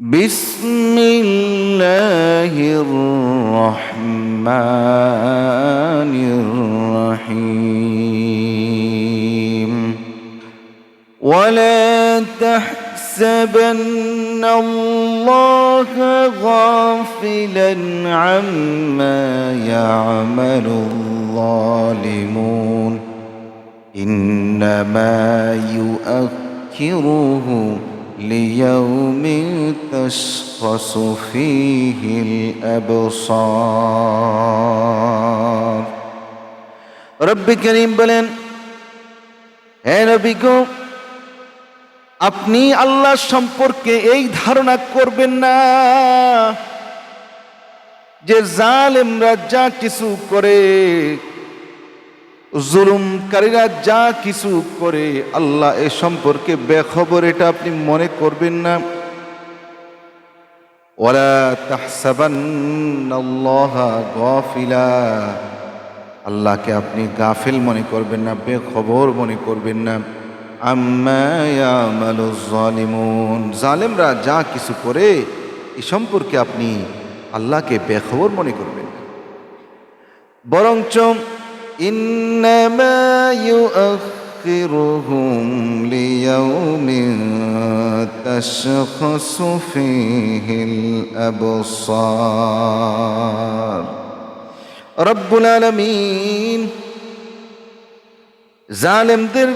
بسم الله الرحمن الرحيم. ولا تحسبن الله غافلا عما يعمل الظالمون. إنما يؤخره ليوم تشخص فيه الابصار رب করিম বলেন হে নবী গো আপনি আল্লাহ সম্পর্কে এই ধারণা করবেন না যে জালেমরা যা কিছু করে জুলুমকারীরা যা কিছু করে আল্লাহ এ সম্পর্কে বেখবর, এটা আপনি মনে করবেন না। তাহসাবান্নাল্লাহা গাফিলা। আল্লাহকে আপনি গাফিল মনে করবেন না, বেখবর মনে করবেন না। জালিমুন। জালেমরা যা কিছু করে, এ সম্পর্কে আপনি আল্লাহকে বেখবর মনে করবেন না। বরঞ্চ ইন্নামা يؤخرهم ليوم تشخص فيه الأبصار رب العالمين জালেমদের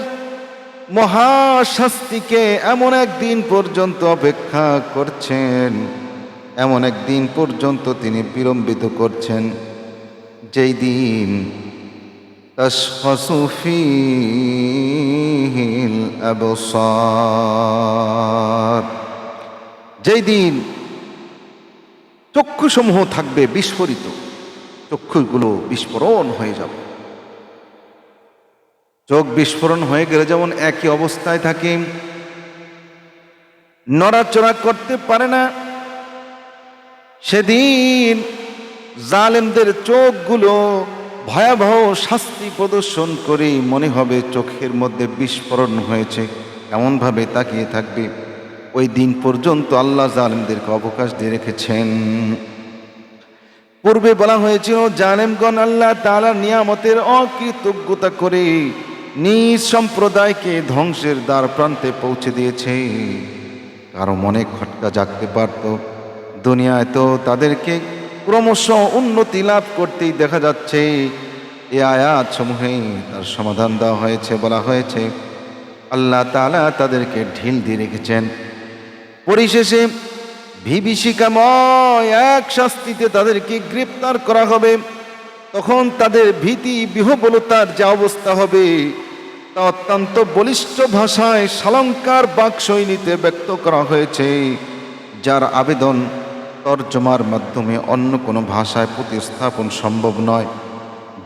মহাশাস্তিকে এমন একদিন পর্যন্ত অপেক্ষা করছেন এমন একদিন পর্যন্ত তিনি বিলম্বিত করছেন যেই দিন تشخص فيه الأبصار যেই দিন চক্ষুসমূহ থাকবে বিস্ফোরিত চক্ষুগুলো বিস্ফোরণ হয়ে যাবে চোখ বিস্ফোরণ হয়ে গেলে যেমন একই অবস্থায় থাকে নড়াচড়া করতে পারে না সেদিন জালেমদের চোখগুলো ভয়াবহ শাস্তি প্রদর্শন করে মনে হবে চোখের মধ্যে বিস্ফোরণ হয়েছে, এমনভাবে তাকিয়ে থাকবে। ওই দিন পর্যন্ত আল্লাহ জালেমদেরকে অবকাশ দিয়ে রেখেছেন। পূর্বে বলা হয়েছিল, জালেমগণ আল্লাহ তালা নিয়ামতের অকৃতজ্ঞতা করে নিজ সম্প্রদায়কে ধ্বংসের দ্বার প্রান্তে পৌঁছে দিয়েছে। কারও মনে খটকা জাগতে পারত। দুনিয়ায় তো তাদেরকে ক্রমশ উন্নতি লাভ করতেই দেখা যাচ্ছে, এ আয়াত সমূহে তার সমাধান দেওয়া হয়েছে, বলা হয়েছে। আল্লাহ তালা তাদেরকে ঢিল দিয়ে রেখেছেন। পরিশেষে বিভীষিকাময় এক শাস্তিতে তাদেরকে গ্রেপ্তার করা হবে। তখন তাদের ভীতি, বিহবলতার যে অবস্থা হবে, তা অত্যন্ত বলিষ্ঠ ভাষায় সালঙ্কার বাকশৈলীতে ব্যক্ত করা হয়েছে, যার আবেদন তর্জমার মাধ্যমে অন্য কোনো ভাষায় প্রতিস্থাপন সম্ভব নয়।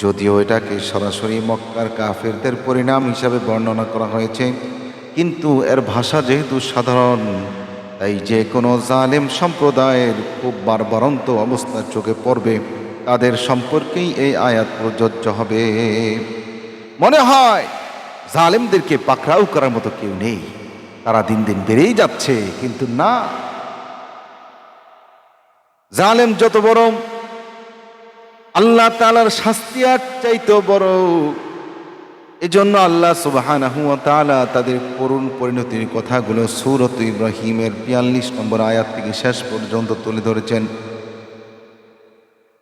যদিও এটাকে সরাসরি মক্কার কাফেরদের পরিণাম হিসাবে বর্ণনা করা হয়েছে, কিন্তু এর ভাষা যেহেতু সাধারণ, তাই যে কোনো জালেম সম্প্রদায়ের খুব বারবারন্ত অবস্থা চোখে পড়বে, তাদের সম্পর্কেই এই আয়াত প্রযোজ্য হবে। মনে হয়, জালেমদেরকে পাকড়াও করার মতো কেউ নেই। তারা দিন দিন বেড়েই যাচ্ছে, কিন্তু না জালেম যত বড়, আল্লাহ তালার শাস্তি আর চাইতে বড়। এজন্য আল্লাহ সুবাহানাহু তাআলা তাদের করুণ পরিণতির কথাগুলো সুরত ইব্রাহিমের বিয়াল্লিশ নম্বর আয়াত থেকে শেষ পর্যন্ত তুলে ধরেছেন।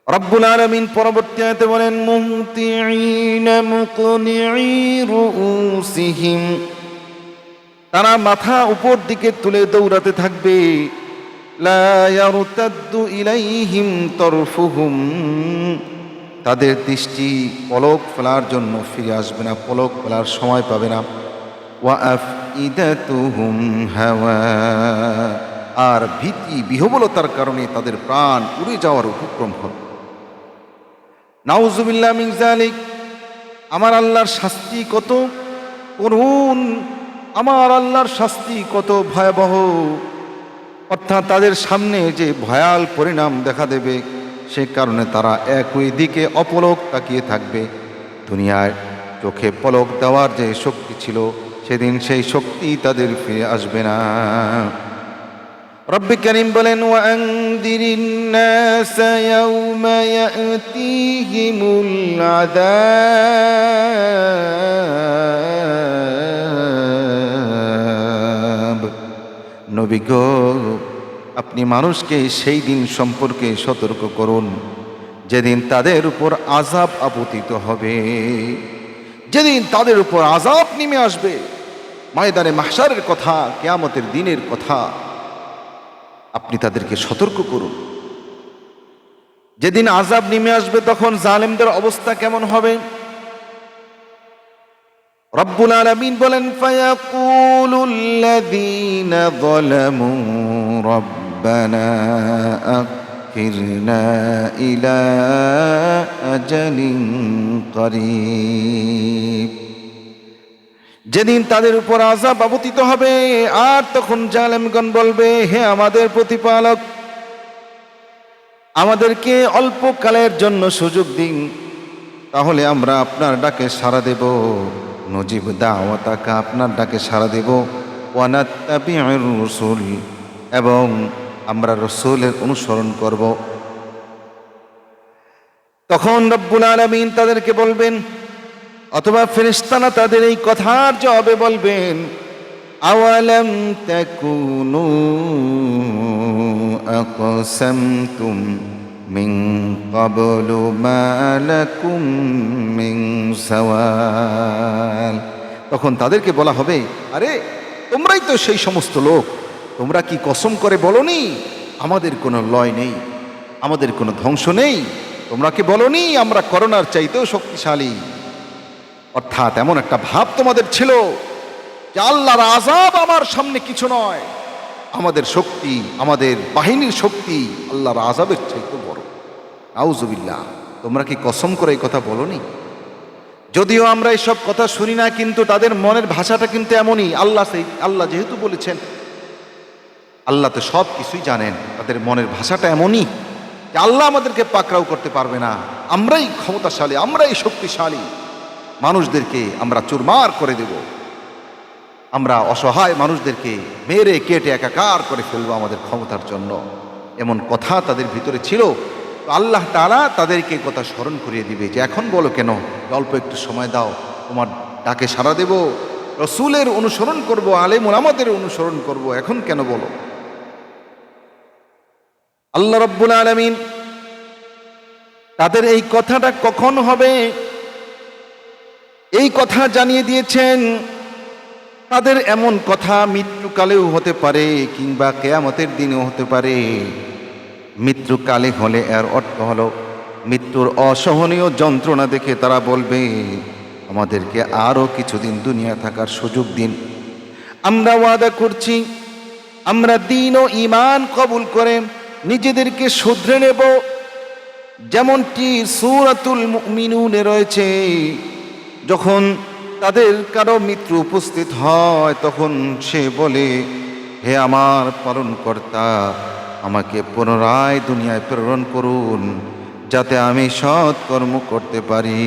রব্বুল আলামিন পরবর্তী আয়াতে বলেন তারা মাথা উপর দিকে তুলে দৌড়াতে থাকবে। লা ইয়ারতাদ্দু ইলাইহিম তরফুহুম। তাদের দৃষ্টি পলক ফেলার জন্য ফিরে আসবে না, পলক ফেলার সময় পাবে না। ওয়া আফইদাতুহুম হাওয়া। আর ভীতি, বিহবলতার কারণে তাদের প্রাণ উড়ে যাওয়ার উপক্রম হবে। নাউজুবিল্লাহ মিন জালিক আমার আল্লাহর শাস্তি কত? করুন। আমার আল্লাহর শাস্তি কত ভয়াবহ? অর্থাৎ তাদের সামনে যে ভয়াল পরিণাম দেখা দেবে সে কারণে তারা একই দিকে অপলক তাকিয়ে থাকবে দুনিয়ায় চোখে পলক দেওয়ার যে শক্তি ছিল সেদিন সেই শক্তি তাদের ফিরে আসবে না রব্বি করিম বলেন وأنذر الناس يوم يأتيهم العذاب নবী গো, আপনি মানুষকে সেই দিন সম্পর্কে সতর্ক করুন। যেদিন তাদের উপর আজাব আপতিত হবে, যেদিন তাদের উপর আজাব নেমে আসবে, ময়দানে মাহসারের কথা, কেয়ামতের দিনের কথা, আপনি তাদেরকে সতর্ক করুন। যেদিন আজাব নেমে আসবে, তখন জালেমদের অবস্থা কেমন হবে? রব্বুল আলামিন বলেন, ফায়াকুলুল্লাযীনা যালামু রব্বানা আখিরনা ইলা আজালিন করিব। যেদিন তাদের উপর আজাব অবতীত হবে, আর তখন জালেমগণ বলবে, হে আমাদের প্রতিপালক, আমাদেরকে অল্পকালের জন্য সুযোগ দিন, তাহলে আমরা আপনার ডাকে সাড়া দেব। নজিব দাওয়াতাকা আপনার ডাকে সাড়া দেব। ওয়ানাত্তাবিউর রসুল এবং আমরা রসুলের অনুসরণ করব। তখন রব্বুল আলামিন তাদেরকে বলবেন, অথবা ফেরেশতানা তাদের এই কথার জবাবে বলবেন, আওয়ালাম তাকুনু আকসামতুম মিন ক্বাবলু মা লাকুম মিন সাওয়াল তখন তাদেরকে বলা হবে, আরে, তোমরাই তো সেই সমস্ত লোক। তোমরা কি কসম করে বলনি? আমাদের কোনো লয় নেই। আমাদের কোনো ধ্বংস নেই। তোমরা কি বলনি? আমরা করোনার চাইতেও শক্তিশালী। অর্থাৎ এমন একটা ভাব তোমাদের ছিল যে আল্লাহর আজাব আমার সামনে কিছু নয়। আমাদের শক্তি, আমাদের বাহিনীর শক্তি আল্লাহর আজাবের চাইতে বড় আউজুবিল্লাহ তোমরা কি কসম করে এই কথা বলনি? যদিও আমরা এইসব কথা শুনি না, কিন্তু তাদের মনের ভাষাটা কিন্তু এমনই, আল্লাহ সেই, আল্লাহ যেহেতু বলেছেন, আল্লাহ তো সব কিছুই জানেন, তাদের মনের ভাষাটা এমনই যে আল্লাহ আমাদেরকে পাকড়াও করতে পারবে না। আমরাই ক্ষমতাশালী, আমরাই শক্তিশালী। মানুষদেরকে আমরা চুরমার করে দেব। আমরা অসহায় মানুষদেরকে মেরে, কেটে, একাকার করে ফেলব আমাদের ক্ষমতার জন্য। এমন কথা তাদের ভিতরে ছিল। আল্লাহ তারা তাদেরকে কথা স্মরণ করিয়ে দিবে যে এখন বলো কেন? অল্প একটু সময় দাও, তোমার ডাকে সাড়া দেব। রসুলের অনুসরণ করব আলেম আমাদের অনুসরণ করব, এখন কেন বলো? আল্লাহ রব্বুল আলমিন তাদের এই কথাটা কখন হবে? এই কথা জানিয়ে দিয়েছেন, তাদের এমন কথা মৃত্যুকালেও হতে পারে কিংবা কেয়ামতের দিনেও হতে পারে। মৃত্যুকালে হলে এর অর্থ হলো মৃত্যুর অসহনীয় যন্ত্রণা দেখে তারা বলবে, আমাদেরকে আরও কিছুদিন দুনিয়া থাকার সুযোগ দিন। আমরা ওয়াদা করছি, আমরা দিন ও ইমান কবুল করে নিজেদেরকে শুধরে নেব। যেমনটি সুরাতুল মিনুনে রয়েছে, যখন তাদের কারও মৃত্যু উপস্থিত হয়, তখন সে বলে, হে আমার পালনকর্তা আমাকে পুনরায় দুনিয়ায় প্রেরণ করুন, যাতে আমি সৎ কর্ম করতে পারি।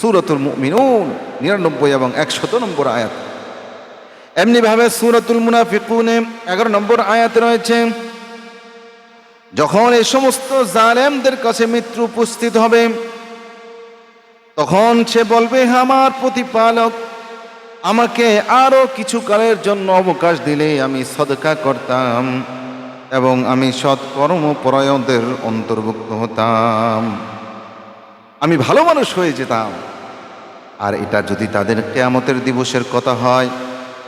সুরতুল মিনুন নিরানব্বই এবং একশত নম্বর আয়াত। এমনিভাবে সুরতুল মুনাফিকুনে এগারো নম্বর আয়াত রয়েছে, যখন এই সমস্ত জালেমদের কাছে মৃত্যু উপস্থিত হবে, তখন সে বলবে, আমার প্রতিপালক আমাকে আরও কিছু কালের জন্য অবকাশ দিলে আমি সদকা করতাম। এবং আমি সৎ কর্মপরায়ণদের অন্তর্ভুক্ত হতাম। আমি ভালো মানুষ হয়ে যেতাম। আর এটা যদি তাদের কেয়ামতের দিবসের কথা হয়,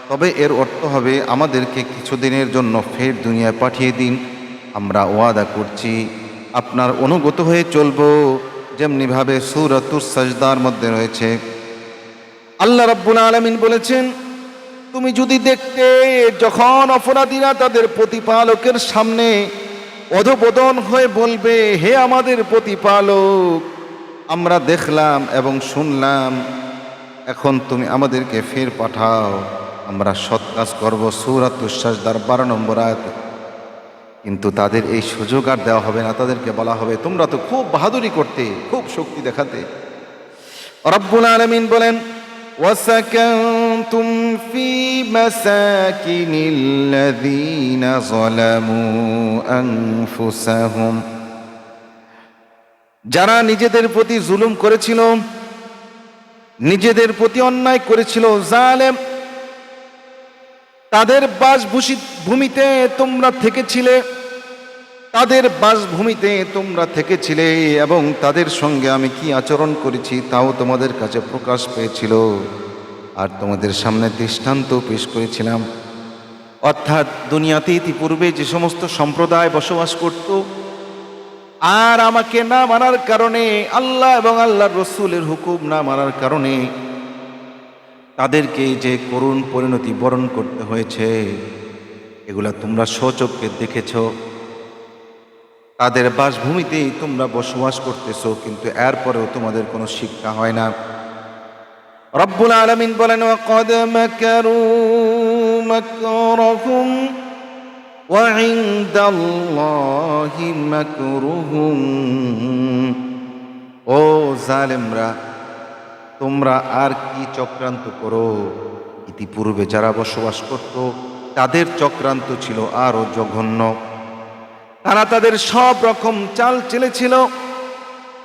তবে এর অর্থ হবে আমাদেরকে কিছুদিনের জন্য ফের দুনিয়ায় পাঠিয়ে দিন। আমরা ওয়াদা করছি, আপনার অনুগত হয়ে চলবো, যেমনিভাবে সুরাতুর সাজদার মধ্যে রয়েছে। আল্লাহ রাব্বুল আলামিন বলেছেন তুমি যদি দেখতে যখন অপরাধীরা তাদের প্রতিপালকের সামনে অধবোদন হয়ে বলবে, হে আমাদের প্রতিপালক, আমরা দেখলাম এবং শুনলাম, এখন তুমি আমাদেরকে ফের পাঠাও, আমরা সৎ কাজ করব সুরাতুর সাজদার বারো নম্বর আয়াতে। কিন্তু তাদের এই সুযোগ আর দেওয়া হবে না, তাদেরকে বলা হবে, তোমরা তো খুব বাহাদুরি করতে, খুব শক্তি দেখাতে। রব্বুল আলমিন বলেন وسكنتم في مساكن الذين ظلموا أنفسهم যারা নিজেদের প্রতি জুলুম করেছিল নিজেদের প্রতি অন্যায় করেছিল জালেম তাদের বাসভূষি ভূমিতে তোমরা থেকেছিলে তাদের বাসভূমিতে তোমরা থেকেছিলে এবং তাদের সঙ্গে আমি কি আচরণ করেছি তাও তোমাদের কাছে প্রকাশ পেয়েছিল। আর তোমাদের সামনে দৃষ্টান্ত পেশ করেছিলাম। অর্থাৎ দুনিয়াতে ইতিপূর্বে যে সমস্ত সম্প্রদায় বসবাস করত, আর আমাকে না মানার কারণে, আল্লাহ এবং আল্লাহর রসুলের হুকুম না মানার কারণে তাদেরকে যে করুণ পরিণতি বরণ করতে হয়েছে, এগুলা তোমরা সচক্ষে দেখেছ। তাদের বাসভূমিতেই তোমরা বসবাস করতেছো কিন্তু এরপরেও তোমাদের কোনো শিক্ষা হয় না রব্বুল আলমিন বলেন وَقَدْ مَكَرُوا مَكْرَهُمْ وَعِندَ اللَّهِ مَكْرُهُمْ ও জালেমরা তোমরা আর কি চক্রান্ত করো ইতিপূর্বে যারা বসবাস করত তাদের চক্রান্ত ছিল আরও জঘন্য তারা তাদের সব রকম চাল চেলেছিল,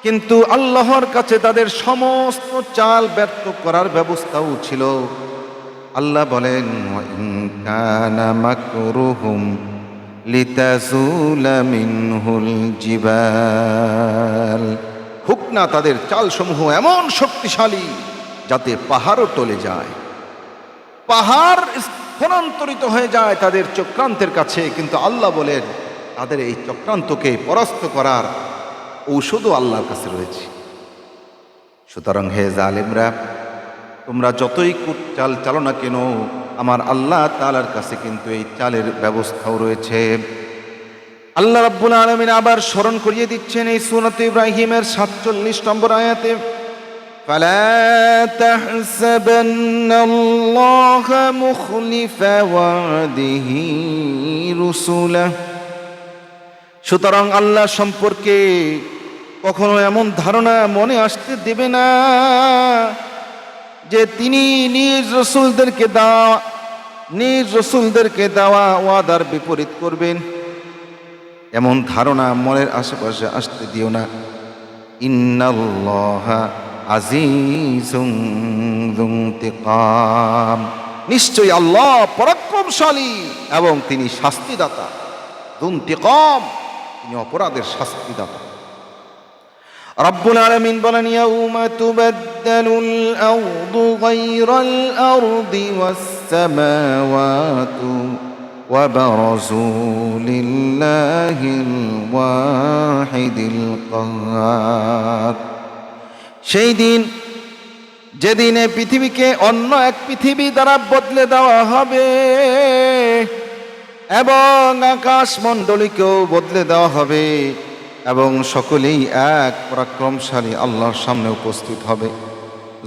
কিন্তু আল্লাহর কাছে তাদের সমস্ত চাল ব্যর্থ করার ব্যবস্থাও ছিল। আল্লাহ বলেন "ওয়াইন কানা মাকরুহুম লিতাজুলা মিনহুল জিবাল। হুক না, তাদের চালসমূহ এমন শক্তিশালী যাতে পাহাড়ও টলে যায়। পাহাড় স্থানান্তরিত হয়ে যায় তাদের চক্রান্তের কাছে, কিন্তু আল্লাহ বলেন তাদের এই চক্রান্তকে পরাস্ত করার ঔষধও আল্লাহর কাছে রয়েছে সুতরাং হে জালেমরা তোমরা যতই কুট চাল চালো না কেন আমার আল্লাহ তালার কাছে কিন্তু এই চালের ব্যবস্থাও রয়েছে আল্লাহ রাব্বুল আলমিন আবার স্মরণ করিয়ে দিচ্ছেন এই সুনত ইব্রাহিমের সাতচল্লিশ নম্বর আয়াতে فلا تحسبن الله مخلف وعده رسله সুতরাং আল্লাহ সম্পর্কে কখনো এমন ধারণা মনে আসতে দেবে না যে তিনি নিজ রসুলদেরকে দেওয়া, নিজ রসুলদেরকে দেওয়া ওয়াদার বিপরীত করবেন। এমন ধারণা মনের আশেপাশে আসতে দিও না। যুন্তিকাম। নিশ্চয়ই আল্লাহ পরাক্রমশালী এবং তিনি শাস্তিদাতা। দুন্তিকাম তিনি অপরাধের শাস্তিদাতা রব্বুল আলামিন বলেন ইয়াউমা তুবাদদালুল আরদু গায়রাল আরদি ওয়াস সামাওয়াতু وبرزوا لله الواحد القهار সেই দিন যেদিনে পৃথিবীকে অন্য এক পৃথিবী দ্বারা বদলে দেওয়া হবে এবং আকাশ মণ্ডলীকেও বদলে দেওয়া হবে এবং সকলেই এক পরাক্রমশালী আল্লাহর সামনে উপস্থিত হবে।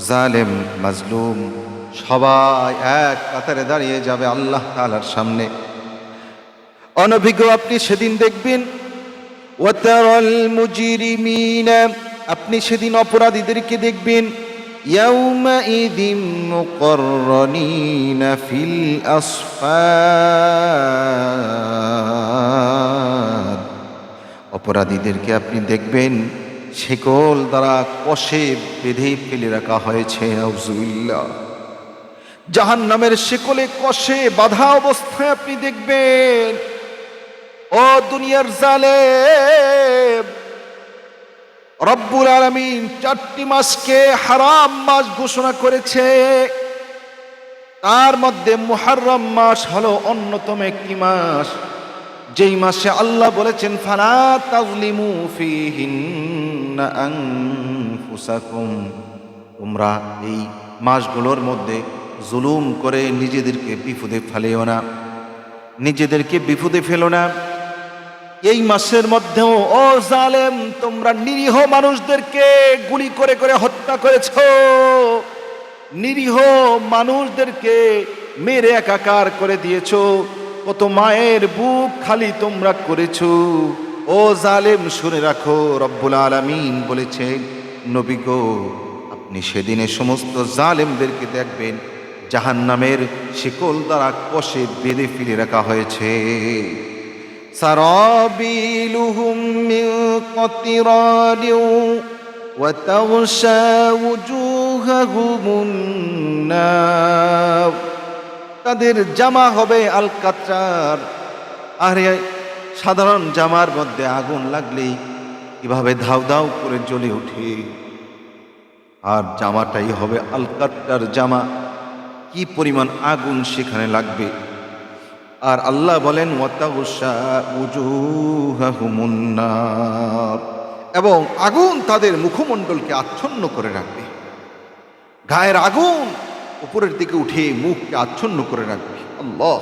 জালেম, মাজলুম, সবাই এক কাতারে দাঁড়িয়ে যাবে আল্লাহ তালার সামনে। অনভিজ্ঞ আপনি সেদিন দেখবেন আপনি সেদিন অপরাধীদেরকে দেখবেন ইয়াউমাইযিম মুকাররানিনা ফিল আসফাদ অপরাধীদেরকে আপনি দেখবেন, শেকল দ্বারা কষে বেঁধে ফেলে রাখা হয়েছে, নাউজুবিল্লাহ। জাহান নামের শেকলে কষে বাধা অবস্থায় আপনি দেখবেন, ও দুনিয়ার জালে রব্বুল আলমিন চারটি মাসকে হারাম মাস ঘোষণা করেছে। তার মধ্যে মুহাররম মাস হলো অন্যতম একটি মাস। যেই মাসে আল্লাহ বলেছেন, ফালা তাজলিমু ফিহিন্না তোমরা এই মাসগুলোর মধ্যে জুলুম করে নিজেদেরকে বিপদে ফেলেও না। নিজেদেরকে বিপদে ফেলো না। এই মাসের মধ্যেও, ও জালেম, তোমরা নিরীহ মানুষদেরকে গুলি করে করে হত্যা করেছ। নিরীহ মানুষদেরকে মেরে একাকার করে দিয়েছ। কত মায়ের বুক খালি তোমরা করেছ। ও জালেম, শুনে রাখো, রব্বুল আলামিন বলেছেন, নবী গো, আপনি সেদিনে সমস্ত জালেমদেরকে দেখবেন জাহান নামের শিকল দ্বারা কষে বেঁধে ফিরে রাখা হয়েছে। سرابيلهم من قطران وتغشى وجوههم النار তাদের জামা হবে আলকাত্রার আরে সাধারণ জামার মধ্যে আগুন লাগলেই কিভাবে ধাউ ধাউ করে জ্বলে ওঠে আর জামাটাই হবে আলকাত্রার জামা কি পরিমাণ আগুন সেখানে লাগবে আর আল্লাহ বলেন এবং আগুন তাদের মুখমণ্ডলকে আচ্ছন্ন করে রাখবে। গায়ের আগুন উপরের দিকে উঠে মুখকে আচ্ছন্ন করে রাখবে। আল্লাহ।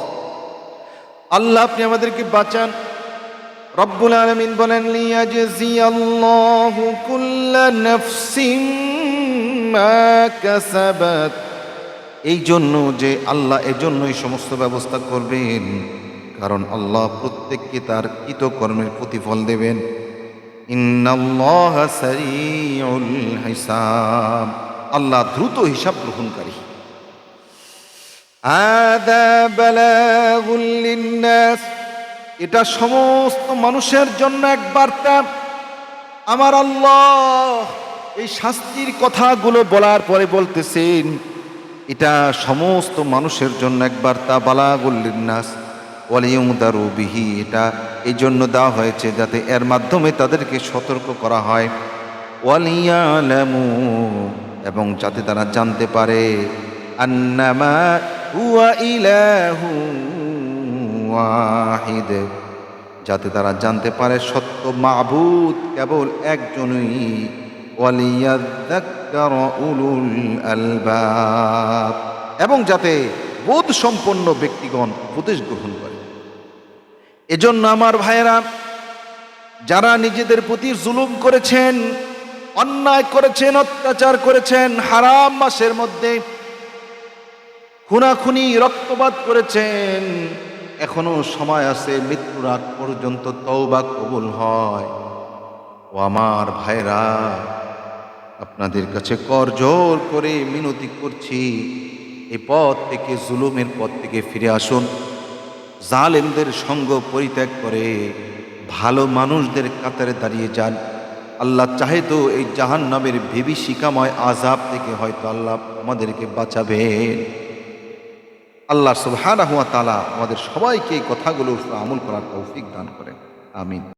আল্লাহ, আপনি আমাদেরকে বাঁচান। রব্বুল আলমিন বলেন কুল্লা নাফসিম মা কাসাবাত। এই জন্য যে আল্লাহ এজন্যই সমস্ত ব্যবস্থা করবেন। কারণ আল্লাহ প্রত্যেককে তার কৃতকর্মের প্রতিফল দেবেন। আল্লাহ দ্রুত হিসাব গ্রহণকারী। এটা সমস্ত মানুষের জন্য এক বার্তা। আমার আল্লাহ এই শাস্তির কথাগুলো বলার পরে বলতেছেন এটা সমস্ত মানুষের জন্য এক বার্তা বালাগুল্লিনাস ওয়ালিউদারু বিহি, এটা এই জন্য দেওয়া হয়েছে যাতে এর মাধ্যমে তাদেরকে সতর্ক করা হয়। ওয়ালিয়ালামু, এবং যাতে তারা জানতে পারে, আন্নামা হুয়া ইলাহু ওয়াহিদ, যাতে তারা জানতে পারে সত্য মাবুদ কেবল একজনই। উলুল আলবাব এবং যাতে বোধ সম্পন্ন ব্যক্তিগণ উপদেশ গ্রহণ করে। এজন্য আমার ভাইয়েরা, যারা নিজেদের প্রতি জুলুম করেছেন, অন্যায় করেছেন, অত্যাচার করেছেন, হারাম মাসের মধ্যে খুনাখুনি, রক্তপাত করেছেন, এখনও সময় আছে মৃত্যুর আগ পর্যন্ত তওবা কবুল হয়। ও আমার ভাইরা আপনাদের কাছে করজোর করে মিনতি করছি। এই পথ থেকে, জুলুমের পথ থেকে ফিরে আসুন। জালেমদের সঙ্গ পরিত্যাগ করে, ভালো মানুষদের কাতারে দাঁড়িয়ে যান। আল্লাহ চাহে তো এই জাহান নামের বিভীষিকাময় আজাব থেকে হয়তো আল্লাহ আমাদেরকে বাঁচাবেন। আল্লাহ ওয়া তাআলা আমাদের সবাইকে এই কথাগুলোর উপর আমল করার তৌফিক দান করেন। আমিন।